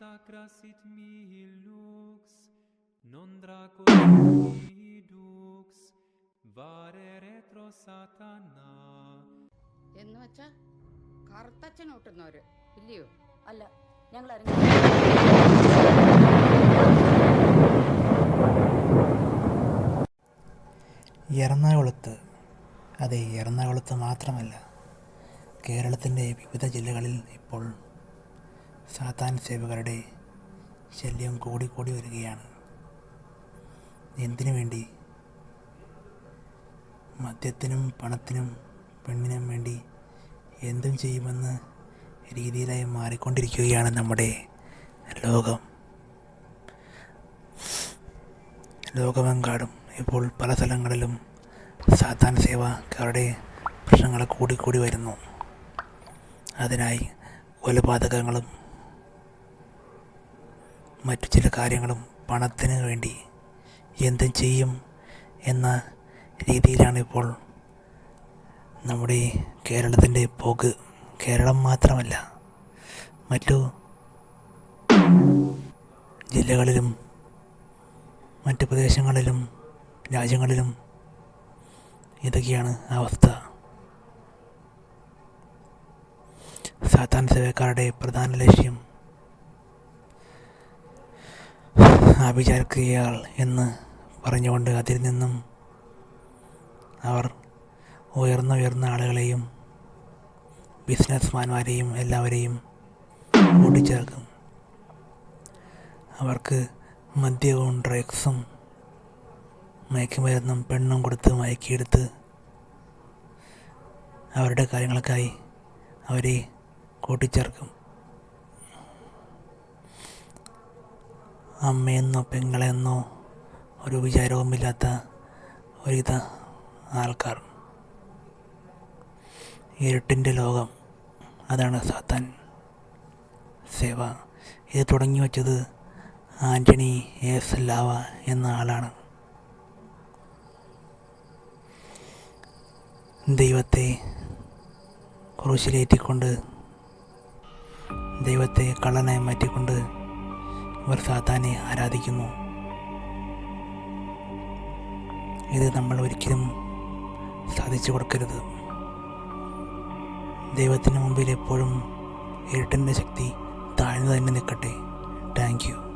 sacra sit mihi lux, non draco mihi dux, vare retro satana. എന്ന് വെച്ചാ കറുത്തച്ഛൻ ഓട്ടുന്നവര് ഇല്ലയോ അല്ല ഞങ്ങൾ അറിഞ്ഞു എറണാകുളത്ത് അതെ എറണാകുളത്ത് മാത്രമല്ല കേരളത്തിന്റെ വിവിധ ജില്ലകളിൽ ഇപ്പോൾ സാത്താൻ സേവകരുടെ ശല്യം കൂടിക്കൂടി വരികയാണ്. എന്തിനു വേണ്ടി? മദ്യത്തിനും പണത്തിനും പെണ്ണിനും വേണ്ടി എന്തും ചെയ്യുമെന്ന് രീതിയിലായി മാറിക്കൊണ്ടിരിക്കുകയാണ് നമ്മുടെ ലോകം. ലോകമെങ്കാടും ഇപ്പോൾ പല സ്ഥലങ്ങളിലും സാത്താൻ സേവക്കാരുടെ പ്രശ്നങ്ങൾ കൂടിക്കൂടി വരുന്നു. അതിനായി കൊലപാതകങ്ങളും മറ്റു ചില കാര്യങ്ങളും പണത്തിന് വേണ്ടി എന്തും ചെയ്യും എന്ന രീതിയിലാണിപ്പോൾ നമ്മുടെ കേരളത്തിന്റെ പോക്ക്. കേരളം മാത്രമല്ല മറ്റു ജില്ലകളിലും മറ്റു പ്രദേശങ്ങളിലും രാജ്യങ്ങളിലും ഇതൊക്കെയാണ് അവസ്ഥ. സാധാരണ സേവക്കാരുടെ പ്രധാന ലക്ഷ്യം ആഭിചാരിക്കുകയാൾ എന്ന് പറഞ്ഞുകൊണ്ട് അതിൽ നിന്നും അവർ ഉയർന്ന ഉയർന്ന ആളുകളെയും ബിസിനസ്മാന്മാരെയും എല്ലാവരെയും കൂട്ടിച്ചേർക്കും. അവർക്ക് മദ്യവും ഡ്രഗ്സും മയക്കുമരുന്നും പെണ്ണും കൊടുത്ത് മയക്കിയെടുത്ത് അവരുടെ കാര്യങ്ങൾക്കായി അവരെ കൂട്ടിച്ചേർക്കും. അമ്മയെന്നോ പെങ്ങളെന്നോ ഒരു വിചാരവുമില്ലാത്ത ഒരുവിധ ആൾക്കാർ. ഇരുട്ടിന്റെ ലോകം അതാണ് സാത്താൻ സേവ. ഇത് തുടങ്ങി വച്ചത് ആന്റണി എസ് ലാവ എന്ന ആളാണ്. ദൈവത്തെ ക്രൂശിലേറ്റിക്കൊണ്ട് ദൈവത്തെ കള്ളനായി മാറ്റിക്കൊണ്ട് ഇവർ സാത്താനെ ആരാധിക്കുന്നു. ഇത് നമ്മൾ ഒരിക്കലും സാധിച്ചു കൊടുക്കരുത്. ദൈവത്തിന് മുമ്പിൽ എപ്പോഴും ഇരുട്ടിന്റെ ശക്തി താഴ്ന്നു തന്നെ നിൽക്കട്ടെ. Thank you.